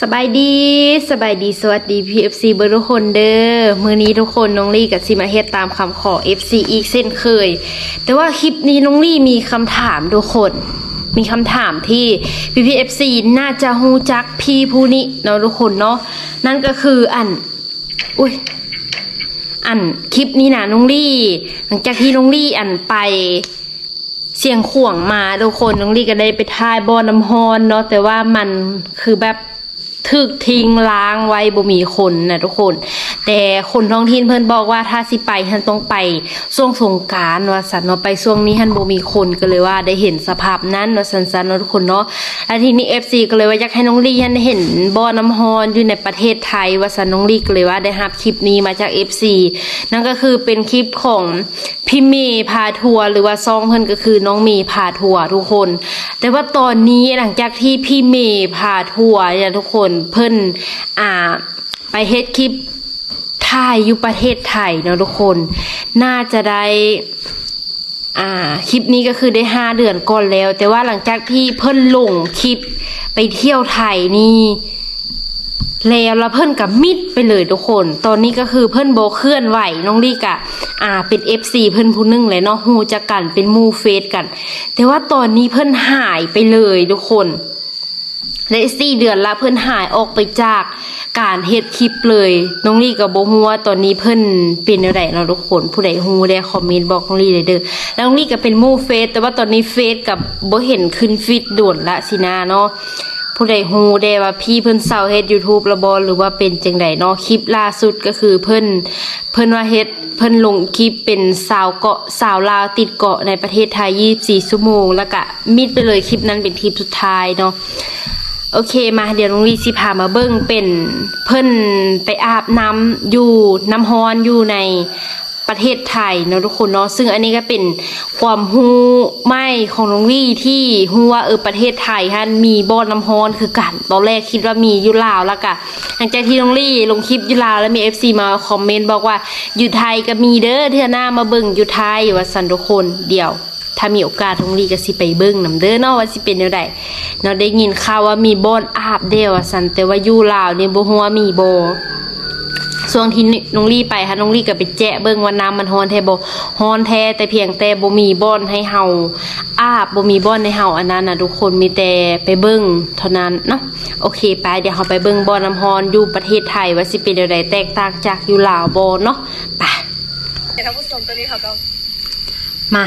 สบายดีสบายดีสวัสดี PFC เบอร์ทุกคนเด้อมือนี้ทุกคนน้องลี่กับซิมาเฮ็ดตามคำขอ FC อีกเส้นเคย แต่ว่าคลิปนี้น้องลี่มีคำถามทุกคน มีคำถามที่ PPFC น่าจะฮู้จักพี่ผู้นี้เนาะทุกคนเนาะนั่นก็คืออันอุ้ยอันคลิปนี้นะน้องลี่ หลังจากที่น้องลี่อันไปเสียงข่วงมาทุกคนน้องลี่ก็ได้ไปทายบอน้ำฮอนเนาะแต่ว่ามันคือแบบ ถึกทิ้งล้างไว้บ่มีคนนะทุกคน แต่คนท้องถิ่นเพิ่นบอกว่าถ้าสิไปท่านต้องไปช่วงสงกรารว่าสันเนาะไปช่วงนี้ท่านบ่มีคนก็เลยว่าได้เห็นสภาพนั้นเนาะสันสันๆเนาะทุกคนเนาะแล้วทีนี้ FC ก็เลยว่าอยากให้น้องลี่ท่านเห็นบ่อน้ำฮอนอยู่ในประเทศไทยว่าสันน้องลี่ก็เลยว่าได้รับคลิปนี้มาจาก FC นั่นก็คือเป็นคลิปของพี่เมย์พาทัวร์หรือว่าซองเพิ่นก็คือน้องเมย์พาทัวร์ทุกคน แต่ว่าตอนนี้หลังจากที่พี่เมย์พาทัวร์เนี่ยทุกคนเพิ่นอ่าไปเฮ็ดคลิป ถ่ายอยู่ประเทศไทยเนาะทุกคน น่าจะได้อ่าคลิปนี้ก็คือได้ห้าเดือนก่อนแล้ว แต่ว่าหลังจากที่เพิ่นลงคลิปไปเที่ยวไทยนี่แล้วแล้วเพิ่นกับมิดไปเลยทุกคน ตอนนี้ก็คือเพิ่นโบเคลื่อนไหวน้องลี่กะ อ่า เป็น FC เพิ่นผู้หนึงเลยเนาะฮูจักกันเป็นมูเฟซกัน แต่ว่าตอนนี้เพิ่นหายไปเลยทุกคน ได้สี่เดือนละเพิ่นหายออกไปจากการเฮ็ดคลิปเลย น้องลี่กับโบฮู้ว่าตอนนี้เพิ่นเป็นอะไรเนาะทุกคนผู้ใดฮู้ได้คอมเมนต์บอกน้องลี่เลยเด้อแล้วน้องลี่ก็เป็นมู่เฟซแต่ว่าตอนนี้เฟซกับบ่เห็นขึ้นฟีดด่วนละสินะเนาะผู้ใดฮู้ได้ว่าพี่เพิ่นเซาเฮ็ด YouTube และบ่หรือว่าเป็นจังไดเนาะคลิปล่าสุดก็คือเพิ่นเพิ่นว่าเฮ็ดเพิ่นลงคลิปเป็นสาวเกาะสาวลาวติดเกาะในประเทศไทย 24 ชั่วโมง แล้วก็มิดไปเลยคลิปนั้นเป็นคลิปสุดท้ายเนาะ โอเคมาเดี๋ยวน้องลีสิพามาเบิ้งเป็นเพิ่นไปอาบน้ำอยู่น้ำฮ้อนอยู่ในประเทศไทยเนาะทุกคนเนาะซึ่งอันนี้ก็เป็นความฮู้ไม่ของน้องลี่ที่ฮู้ว่าเออประเทศไทยฮะมีบ่อน้ำฮ้อนคือกันตอนแรกคิดว่ามีอยู่ลาวแล้วก็หลังจากที่น้องลี่ลงคลิปอยู่ลาวแล้วมี FC มาคอมเมนต์บอกว่าอยู่ไทยก็มีเด้อเทื่อหน้ามาเบิ่งอยู่ไทยว่าสันทุกคนเดี๋ยว ถ้ามีโอกาสทงลีก็สิไปเบิ่งนํเด้อเนาะว่าสิเป็นแนวใดเนาะได้ยินข่าวว่ามีบ่อนอาบเดียวอะสันแต่ว่าอยู่ลาวนี่บ่ฮู้ว่ามีบ่ช่วงที่น้องลี่ไปค่ะน้องลี่ก็ไปแจะเบิ่งว่าน้ำมันฮ้อนแท้บ่ฮ้อนแท้แต่เพียงแต่บ่มีบ่อนให้เฮาอาบบ่มีบ่อนให้เฮาอันนั้นน่ะทุกคนมีแต่ไปเบิ่งเท่านั้นเนาะโอเคไปเดี๋ยวเฮาไปเบิ่งบ่อน้ำฮ้อนอยู่ประเทศไทยว่าสิเป็นแนวใดแตกต่างจากอยู่ลาวบ่เนาะไปท่านผู้ชมตอนนี้เขาก็ มา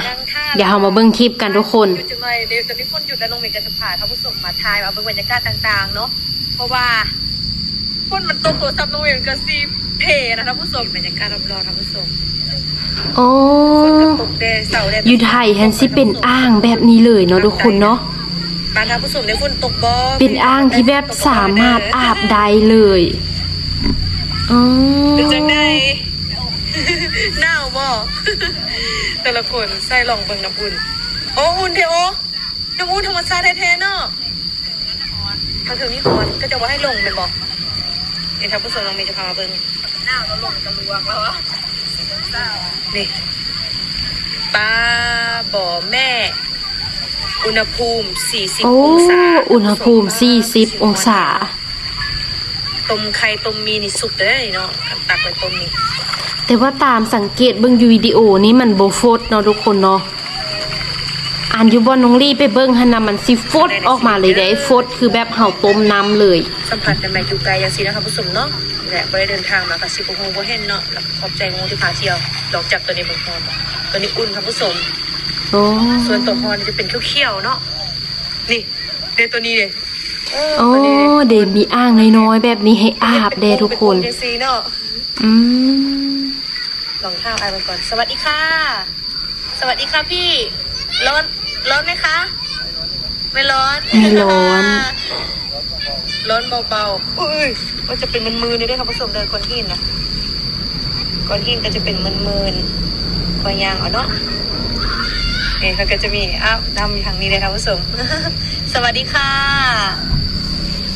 เดี๋ยวเฮามาเบิ่งคลิปกันทุกคนหยุดจังเลยเดี๋ยวตอนนี้ฝนหยุดแล้วลงเมกันจะผ่านท่านผู้ชมมาทายมาเบิ่งบรรยากาศต่างๆ เนาะเพราะว่าฝนมันตกโทรศัพท์ลงเมกันซีเพนะท่านผู้ชมบรรยากาศรอบๆท่านผู้ชมโอ้ฝนก็ตกแดดเสาร์แดดอยู่ไทยฮันสิเป็นอ่างแบบนี้เลยเนาะทุกคนเนาะบ้านท่านผู้ชมในฝนตกบ่เป็นอ่างที่แบบสามารถอาบได้เลยอ๋อเป็นจังได หนาวบ่แต่ละคนใส่ลองเบิ่งน้ำอุ่น โอ้อุ่นเทโอน้ำอุ่นธรรมชาติแท้ๆเนาะเขาถึงนี่ฮอนก็จะว่าให้ลงเป็นบ่เดี๋ยวท่านผู้ชมลองมีจะพามาเบิ่งหน้าเราลงกันลวงแล้วอะนี่ปลาบ่อแม่ อุณหภูมิ 40โอ้องศา อุณหภูมิ 40 องศา ต้มไข่ต้มมีนี่สุกเลยเนาะตักไว้ต้มนี่แต่ว่าตามสังเกตเบิ่งอยู่วิดีโอนี้มันโบฟดเนาะทุกคนเนาะอ่านอยู่บอนน้องลี่ไปเบิ่งหันนะมันสิฟดออกมาเลยได้ฟดคือแบบเห่าต้มน้ำเลย สัมผัสได้ไหมอยู่ไกลอย่างสินะคะผู้ชมเนาะและบ่ได้เดินทางมากับสิบโมงบ่เห็นเนาะแล้วขอบใจงูที่พาเที่ยวดอกจับตัวนี้เบิ่งพร้อมตัวนี้อุ่นค่ะผู้ชมโอ้ส่วนตัวฮอนจะเป็นเขียวๆเนาะนี่เดยวตัวนี้เลย โอ้เดมีอ่างน้อยๆแบบนี้ให้อาบเด้ทุกคนเป็นสีเนาะอืมลองข้าวไอมันก่อน สวัสดีค่ะ สวัสดีค่ะพี่ ร้อน ร้อนไหมคะ ไม่ร้อน ไม่ร้อน ร้อนเบาๆอุ้ยก็จะเป็นมันมือนี่ด้วยค่ะผสมเดินก้อนหินนะก้อนหินก็จะเป็นมันมืนคอยยางเอาเนาะ นี่เขาก็จะมีอ้าวดำอยู่ทางนี้เลยค่ะผสมสวัสดีค่ะ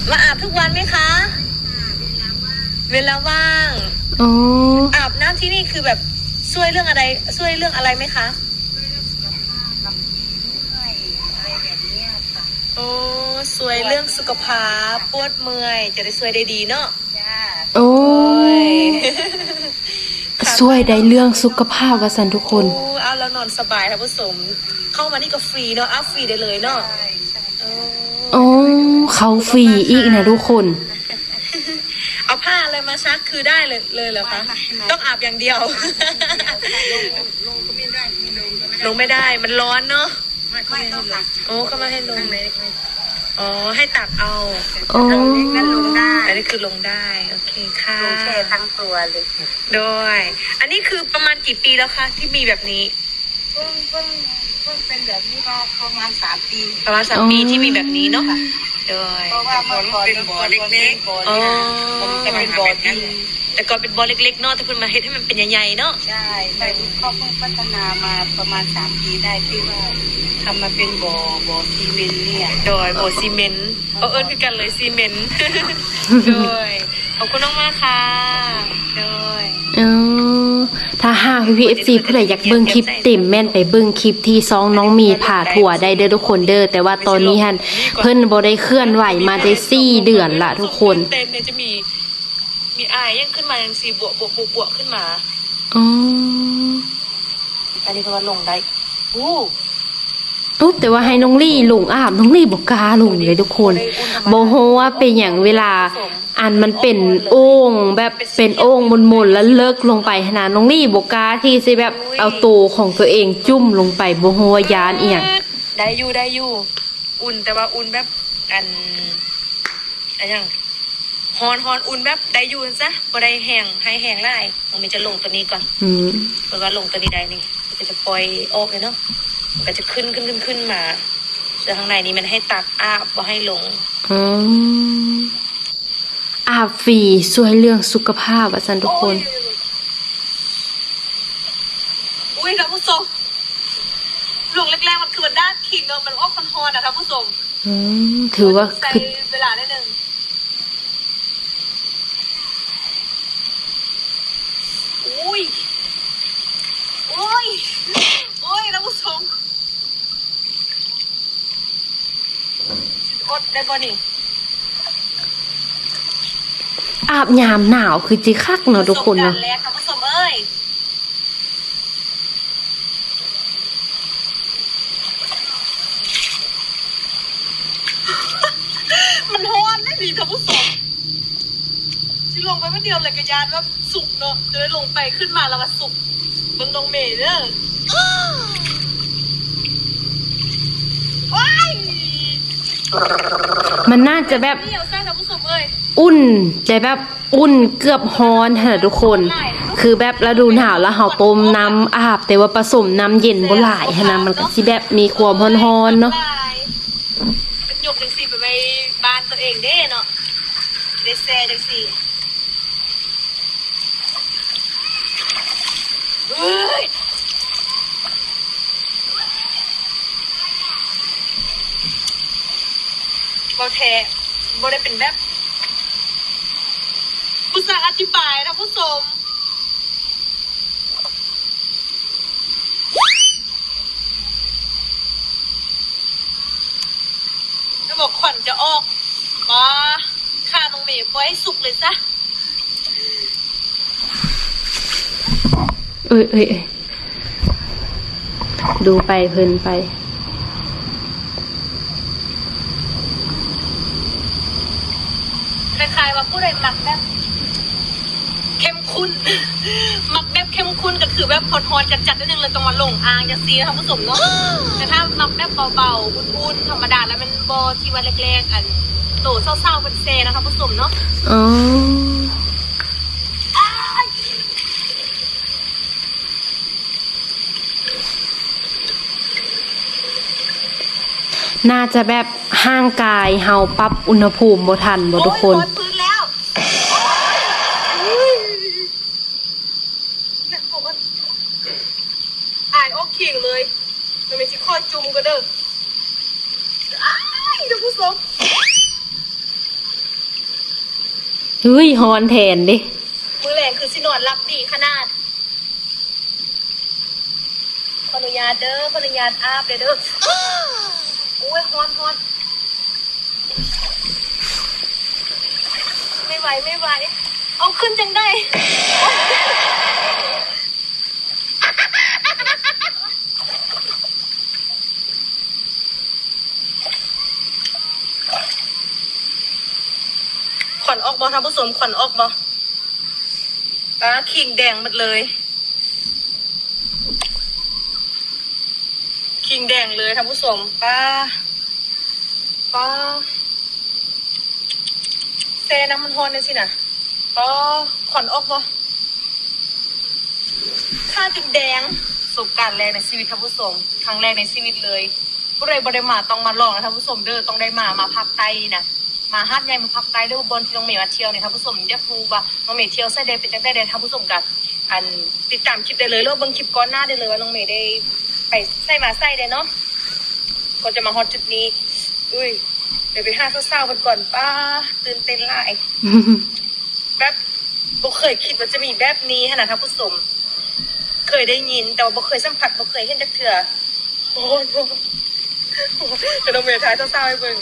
มาอาบทุกวันไหมคะ เวลาว่างโอ้อาบน้ำที่นี่คือแบบช่วยเรื่องอะไร ช่วยเรื่องอะไรไหมคะโอ้สวยเรื่องสุขภาพปวดเมื่อย จะได้สวยได้ดีเนาะจ้าโอ้โอ้ย ช่วยได้เรื่องสุขภาพว่าสันทุกคนโอ้เอาแล้วนอนสบายท่านผู้ชมเข้ามานี่ก็ฟรีเนาะอัพฟรีได้เลยเนาะใช่ใช่โอ้โอ้เขาฟรีอีกนะทุกคน เอาผ้าอะไรมาซักคือได้เลยเลยเหรอคะต้องอาบอย่างเดียวลงก็ไม่ได้ลงก็ไม่ลงไม่ได้มันร้อนเนาะไม่ไม่ต้องตักโอ้ก็ไม่ให้ลงข้างในไม่ อ๋อ ให้ตักเอาโอ้ทางเล็กนั่นลงได้อันนี้คือลงได้ โอเคค่ะ ลงแค่ทั้งตัวเลยโดยอันนี้คือประมาณกี่ปีแล้วคะที่มีแบบนี้ เพิ่งเพิ่งเพิ่งเป็นแบบนี้มาประมาณสามปี ประมาณสามปีที่มีแบบนี้เนาะโดยเพราะว่าเมื่อก่อนเป็นบ่อเล็กๆบ่ออ๋อผมจะเป็นบ่อดิน แต่ก่อนเป็นบอลเล็กๆเนาะแต่เพิ่นมาเฮ็ดให้มันเป็นใหญ่ๆเนาะใช่แต่เขาเพิ่งพัฒนามาประมาณสามปีได้ที่ว่าทำมาเป็นบ่อบ่อซีเมนต์เนี่ยโดยโบซีเมนต์เอาเอิ้นคือกันเลยซีเมนต์ โดยขอบคุณน้องมากค่ะโดย เออถ้าหากพี่พีเอฟซีผู้ใดอยากเบิ่งคลิปเต็มแม่นไปเบิ่งคลิปที่ซองน้องมีผ่าถั่วได้เด้อทุกคนเด้อแต่ว่าตอนนี้ฮันเพิ่นบ่ได้เคลื่อนไหวมาได้สี่เดือนละทุกคน เต็มเนี่ยจะมี มีอายยังขึ้นมาอย่างสีบวกบวกบวกบวกขึ้นมาอ๋ออันนี้ก็ว่าลงได้อู้อุ๊ยแต่ว่าให้น้องลี่ลงอาบน้องลี่บ่กล้าลงเลยทุกคนบ่ฮู้ว่าเป็นหยังเวลาอันมันเป็นโอ่งแบบเป็นโอ่งมนๆแล้วเลิกลงไปขนาดน้องลี่บ่กล้าที่สิแบบเอาตัวของตัวเองจุ่มลงไปบ่ฮู้ว่ายานอีหยังได้อยู่ได้อยู่ อุ่นแต่ว่าอุ่นแบบอันอันยัง ฮอนฮอนอุ่นแบบได้อยู่ซะบ่ได้แห้งให้แห้งไล่มันมีจะลงตัวนี้ก่อนอืมเพราะว่าลงตัวนี้ได้นี่มันจะปล่อยออกเลยเนาะมันก็จะขึ้นขึ้นขึ้นขึ้นมาส่วนข้างในนี้มันให้ตักอาบบ่ให้ลงอ๋ออาบฟรีช่วยเรื่องสุขภาพว่าซั่นทุกคนอุ้ยท่านผู้ชมลงแรกๆมันคือมันด้านขิงเนาะมันออกคอนฮอนอะท่านผู้ชมอืมถือว่าใช้คือเวลาได้หนึ่ง อุ้ยโอ้ยโอ้ยท่านผู้ชมอดได้ป่ะนี่อาบยามหนาวคือจิคักเนาะทุกคนประสเนาะบการณ์แรกค่ะผู้ชมเอ้ยมันฮ้อนได้ดีท่านผู้ชม ที่ลงไปเมื่อเดียวเลยกระยานว่าสุกเนาะจะได้ลงไปขึ้นมาแล้วมาสุกเบิ่งตรงเมย์เด้อว้ายมันน่าจะแบบเดี่ยวแซ่ท่านผู้ชมเอ้ยอุ่นแต่แบบอุ่นเกือบฮ้อนค่ะทุกคน คือแบบฤดูหนาวแล้วเฮาต้มน้ำอาบ แต่ว่าผสมน้ำเย็นบ่หลายหั้นนะมันก็สิแบบมีความร้อนๆเนาะเป็นยกจังสี่ไปไปบ้านตัวเองเด้เนาะได้แซ่จังสี่เฮ้ย บอแท้บอได้เป็นแบบผู้สาอธิบายนะผู้ชมแล้วบอกขวัญจะออกมาฆ่าน้องเมย์ไว้สุกเลยซะ เอ้ยเอ้ยเอ้ยดูไปเพลินไป คล้ายๆว่าผู้ใดหมักแบบเข้มข้นหมักแบบเข้มข้นก็คือแบบพอนๆจัดๆนิดนึงเลยต้องมาลงอ่างจะซีนะคะผู้ชมเนาะแต่ถ้าหมักแบบเบาๆอุ่นๆธรรมดาแล้วมันโบที่ว่าเล็กๆอันโตเศร้าๆเป็นเซนะคะผู้ชมเนาะอ๋อ น่าจะแบบห่างกายเฮาปรับอุณหภูมิบ่ทันบ่ทุกคนโอ้ยพื้นแล้วอ้ยเนี่ยบอกว่าอ่านโอเลย มันเป็นชิคอจุ่มก็เด้อเดี๋ยวผู้ชมเฮ้ยฮอนแทนดิมือแรงคือสินอนรับดีขนาดขออนุญาตเด้อขออนุญาตอาบเด้อ อโอ้ยฮอนฮอนไม่ไหวไม่ไหว เอาขึ้นจังได้ ขวัญออกบอท่านผู้ชมขวัญออกบอตาขิงแดงหมดเลย ขิงแดงเลยท่านผู้ชมป้าป้าเซน้ำมันฮอนเลยสินะป้าขอนออกบ่ข้าจึงแดงสุการแรกในชีวิตท่านผู้ชมครั้งแรกในชีวิตเลยก็เลยบริมาต้องมาลองนะท่านผู้ชมเด้อต้องได้มามาภาคใต้นะ มาฮัดใหญ่มาพักใต้ด้วยบนที่น้องเมย์มาเที่ยวเนี่ยท่านผู้ชมอยากรู้ว่าน้องเมย์เที่ยวไส้แดงเป็นจังได้เดท่านผู้ชมกันอันติดตามคลิปได้เลยแล้วเบิ่งคลิปก่อนหน้าได้เลยว่าน้องเมย์ได้ไปไส้มาไส้ได้เนาะก็จะมาฮอตจุดนี้ อุ้ยเดี๋ยวไปห้าเศร้าๆกันก่อนป้าตื่นเต้นหลายแบบบ่เคยคิดว่าจะมีแบบนี้ขนาดท่านผู้ชมเคยได้ยิน แต่ว่าบ่เคยสัมผัสบ่เคยเห็นจักเถื่อโอ้ยจะน้องเมย์ท้ายเศร้าๆให้เบิ่ง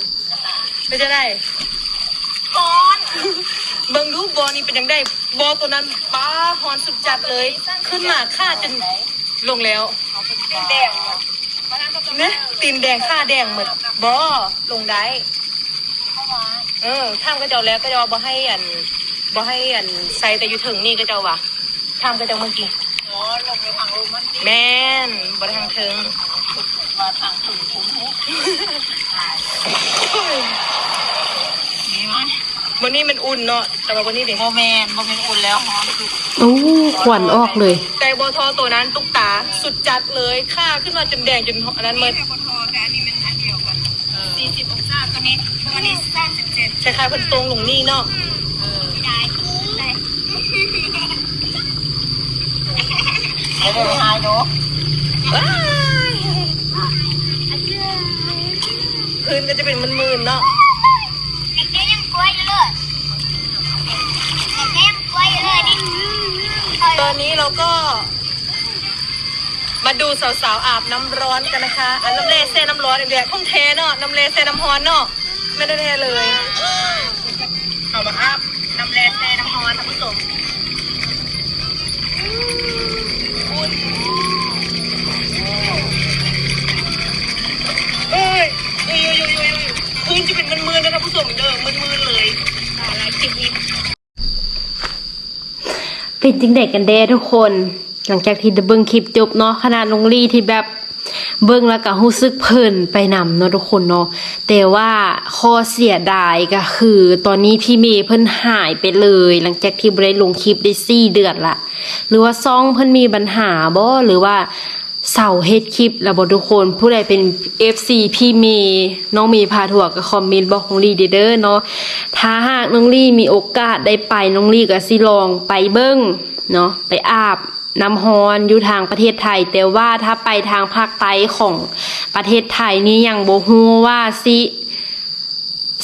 ไม่จะได้ก้อนเบิ่งดูบอนี่เป็นยังได้บอตัวนั้นป้าฮอนสุดจัดเลย ขึ้นมาค่าจนลงแล้วเอาเป็นแดงๆเนี่ยมาทางก็จะเนี่ยตีนแดงค่าแดงหมดบอลงได้เข้ามาเออท่ามก็เจ้าแล้วก็จะว่าบ่ให้อันบ่ให้อันใส่แต่อยู่ถึงนี่ก็เจ้าว่ะท่ามก็เจ้าเมื่อกี้อ๋อลงไปทางลมมันดิแม่นบ่ได้ทางถึง มาทางถึงคุ้มหุดีไหมวันนี้มันอุ่นเนาะแต่ว่าวันนี้เด็กโมเมนโมเมนอุ่นแล้วฮอนคือโอ้ขวัญออกเลย แต่บอทอตัวนั้นตุ๊กตาสุดจัดเลยค่าขึ้นมาจนแดงจนอันนั้นหมดแค่ปทแต่อันนี้มันอันเดียวกันสี่สิบองศาตัวนี้ตัวนี้สามสิบเจ็ดคล้ายๆเพิ่นตรงลงนี่เนาะเออได้ได้ไม่ได้หายเพื้นก็จะเป็นมืนๆเนาะเด็กๆยังกลัวอยู่เลยเด็กๆยังกลัวอยู่เลยนี่ตอนนี้เราก็ มาดูสาวๆอาบน้ำร้อนกันนะคะอันน้ำเลเซ่น้ำร้อนเดียวคงเทเนาะน้ำเลเซ่น้ำฮ้อนเนาะไม่ได้เทเลยเอามาอาบน้ำเลเซ่น้ำฮ้อนท่านผู้ชม นจะเป็นมืนๆนะท่านผู้ชมเด้อมืนๆเลยอะไรคลิปนี้เป็นจริงเด็กกันเด้ทุกคน หลังจากที่เบิ่งคลิปจบเนาะขนาดน้องลี่ที่แบบเบิ่งแล้วก็รู้สึกเพลินไปนำเนาะทุกคนเนาะแต่ว่าข้อเสียดายก็คือ ตอนนี้พี่เมย์เพิ่นหายไปเลย หลังจากที่บ่ได้ลงคลิปได้สี่เดือนละหรือว่าซ่องเพิ่นมีปัญหาบ่หรือว่า เสาเฮ็ดคลิปแล้วบ่ทุกคนผู้ใดเป็น FC พี่เมย์น้องเมย์พาถั่วก็คอมเมนต์บอกน้องลี่เด้อเนาะถ้าหากน้องลี่มีโอกาสได้ไปน้องลี่ก็สิลองไปเบิ่งเนาะไปอาบน้ำฮอนอยู่ทางประเทศไทย แต่ว่าถ้าไปทางภาคใต้ของประเทศไทยนี่ยังบ่ฮู้ว่าสิ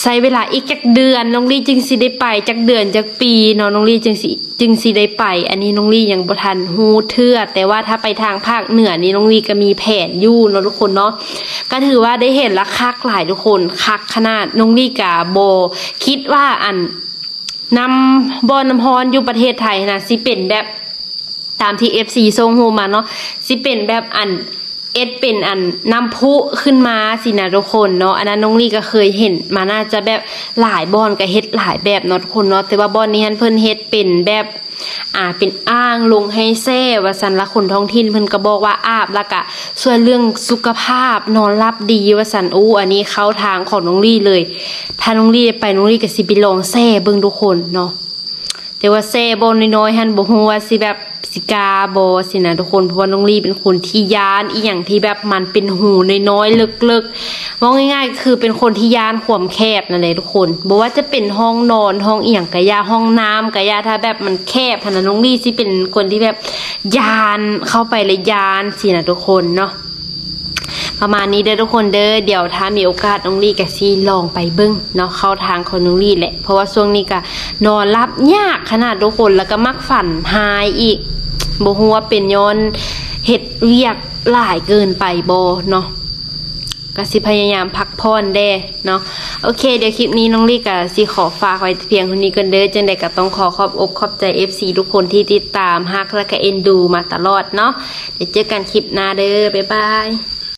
ใช้เวลาอีกจักเดือนน้องลี่จึงสิได้ไปจักเดือนจักปีเนาะน้องลี่จึงสิจึงสิได้ไป อันนี้น้องลี่ยังบ่ทันฮู้เทื่อแต่ว่าถ้าไปทางภาคเหนือนี่น้องลี่ก็มีแผนอยู่เนาะทุกคนเนาะก็ถือว่าได้เห็นละคักหลายทุกคนคักขนาดน้องลี่กะบ่คิดว่าอันนำบ่อน้ำฮอนอยู่ประเทศไทยนะสิเป็นแบบตามที่ FC ส่งโฮมาเนาะสิเป็นแบบอัน เอ็ดเป็นอันน้ำพุขึ้นมาสินะทุกคนเนาะอันนั้นน้องลี่ก็เคยเห็นมาน่าจะแบบหลายบอนก็เฮ็ดหลายแบบเนาะทุกคนเนาะแต่ว่าบอนนี้ฮันเพิ่นเฮ็ดเป็นแบบอ่าเป็นอ่างลงให้แซ่ว่าสันละคนท้องถิ่นเพิ่นก็บอกว่าอาบแล้วก็ส่วนเรื่องสุขภาพนอนรับดีว่าสันอู้อันนี้เข้าทางของน้องลี่เลย ถ้าน้องลี่ไปน้องลี่ก็สิไปลองแซ่เบิ่งทุกคนเนาะแต่ว่าเซ่บอนน้อยๆฮันบ่ฮู้ว่าสิแบบ สิกาบอสินะทุกคนเพราะว่าน้องลี่เป็นคนที่ย้านอีอย่างที่แบบมันเป็นหูน้อยๆลึกๆว่าง่ายๆ คือเป็นคนที่ย้านความแคบนั่นแหละทุกคนบอกว่าจะเป็นห้องนอนห้องอียงกะยาห้องน้ำกะยาถ้าแบบมันแคบหันนะน้องลี่สิเป็นคนที่แบบยานเข้าไปเลยยานสินะทุกคนเนาะ ประมาณนี้เด้อทุกคนเด้อเดี๋ยวถ้ามีโอกาสน้องลี่กับซีลองไปเบิ้งเนาะเข้าทางของน้องลี่แหละ เพราะว่าช่วงนี้ก็นอนรับยากขนาดทุกคนแล้วก็มักฝันหายอีกบ่ฮู้ว่าเป็นย้อนเฮ็ดเวียกหลายเกินไปบ่เนาะก็สิพยายามพักผ่อนเด้เนาะโอเค เดี๋ยวคลิปนี้น้องลี่กับสิขอฝากไว้เพียงเท่านี้กันเด้อจังใดก็ต้องขอขอบอกขอบใจ FC ทุกคนที่ติดตามฮักและก็เอ็นดูมาตลอดเนาะเดี๋ยวเจอกันคลิปหน้าเด้อบ๊ายบาย